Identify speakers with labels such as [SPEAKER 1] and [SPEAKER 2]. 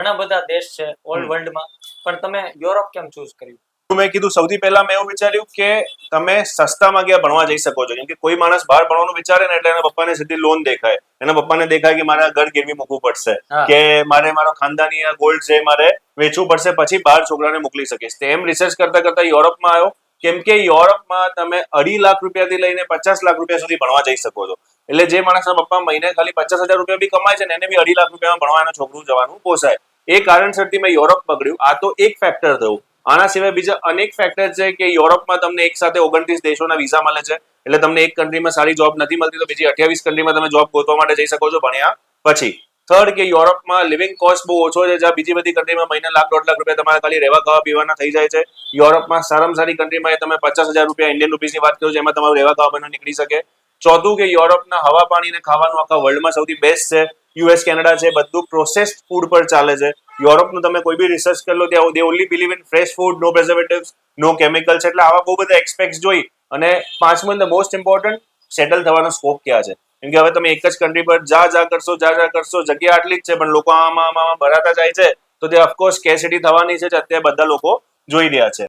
[SPEAKER 1] ઘણા બધા દેશ છે ઓલ. વર્લ્ડમાં પણ તમે યુરોપ કેમ ચૂઝ કર્યું?
[SPEAKER 2] મેં કીધું સૌથી પહેલા મેં એવું વિચાર્યું કે તમે સસ્તામાં ગયા ભણવા જઈ શકો છો. કેમ કે કોઈ માણસ બહાર ભણવાનું વિચારે ને એટલે એના પપ્પાને સીધી લોન દેખાય. એના પપ્પાને દેખાય કે મારે આ ઘર ગીરવી મૂકવું પડશે. કે મારે મારો ખાનદાની ગોલ્ડ છે મારે વેચવું પડશે પછી બહાર છોકરાને મોકલી શકીશ તેમ રિસર્ચ કરતા કરતા યુરોપમાં આવ્યો. કેમ કે યુરોપમાં તમે અઢી લાખ રૂપિયાથી લઈને પચાસ લાખ રૂપિયા સુધી ભણવા જઈ શકો છો. એટલે જે માણસના પપ્પા મહિને ખાલી પચાસ હજાર રૂપિયા બી કમાય છે ને એને બી અઢી લાખ રૂપિયામાં ભણવા એના છોકરું જવાનું પોસાય. એ કારણસરથી મેં યુરોપ પકડ્યું. આ તો એક ફેક્ટર થયું. આના સિવાય બીજા અનેક ફેક્ટર છે કે યુરોપમાં તમને એક સાથે ઓગણત્રીસ દેશોના વિઝા મળે છે. એટલે તમને એક કન્ટ્રીમાં સારી જોબ નથી મળતી, તો બીજી અઠ્યાવીસ કન્ટ્રીમાં તમે જોબ ગોતવા માટે જઈ શકો છો. ભણ્યા પછી. થર્ડ કે યુરોપમાં લિવિંગ કોસ્ટ બહુ ઓછો છે. જ્યાં બીજી બધી કન્ટ્રીમાં મહિને લાખ, દોઢ લાખ રૂપિયા તમારે ખાલી રહેવા ખાવા પીવાના થઈ જાય છે. યુરોપમાં સારામાં સારી કન્ટ્રીમાં તમે પચાસ હજાર રૂપિયા ઇન્ડિયન રૂપીસની વાત કરો છો, એમાં તમારું રહેવા ખાવા બધું નીકળી શકે. ચોથું, કે યુરોપના હવા પાણી અને ખાવાનું આખા વર્લ્ડમાં સૌથી બેસ્ટ છે. યુએસ કેનેડા છે, બધું પ્રોસેસ્ડ ફૂડ પર ચાલે છે. યુરોપનું તમે કોઈ બી રિસર્ચ કરી લો, ત્યાં they only believe in fresh food no preservatives no chemicals એટલે આવા બહુ બધા એક્સપેક્ટ જોઈ અને પાંચમું ધ મોસ્ટ ઇમ્પોર્ટન્ટ સેટલ થવાનો સ્કોપ ક્યાં છે? કેમ કે હવે તમે એક જ કન્ટ્રી પર જા જા કરશો, જા જા કરશો, જગ્યા આટલી જ છે, પણ લોકો આમાં આમાં ભરાતા જાય છે. તો તે ઓફકોર્સ કેસિટી થવાની છે અત્યારે બધા લોકો જોઈ રહ્યા છે.